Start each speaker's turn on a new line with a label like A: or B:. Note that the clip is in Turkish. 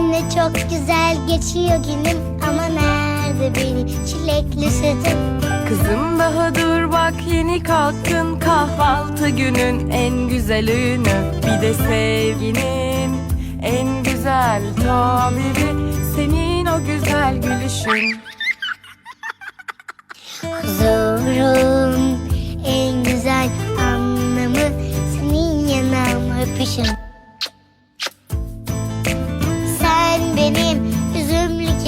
A: Anne çok güzel geçiyor günüm. Ama nerede benim çilekli sütüm?
B: Kızım daha dur bak yeni kalktın Kahvaltı günün en güzel Bir de sevginin en güzel tabiri Senin o güzel gülüşün.
A: Huzurun en güzel anlamı Senin yanağım öpüşün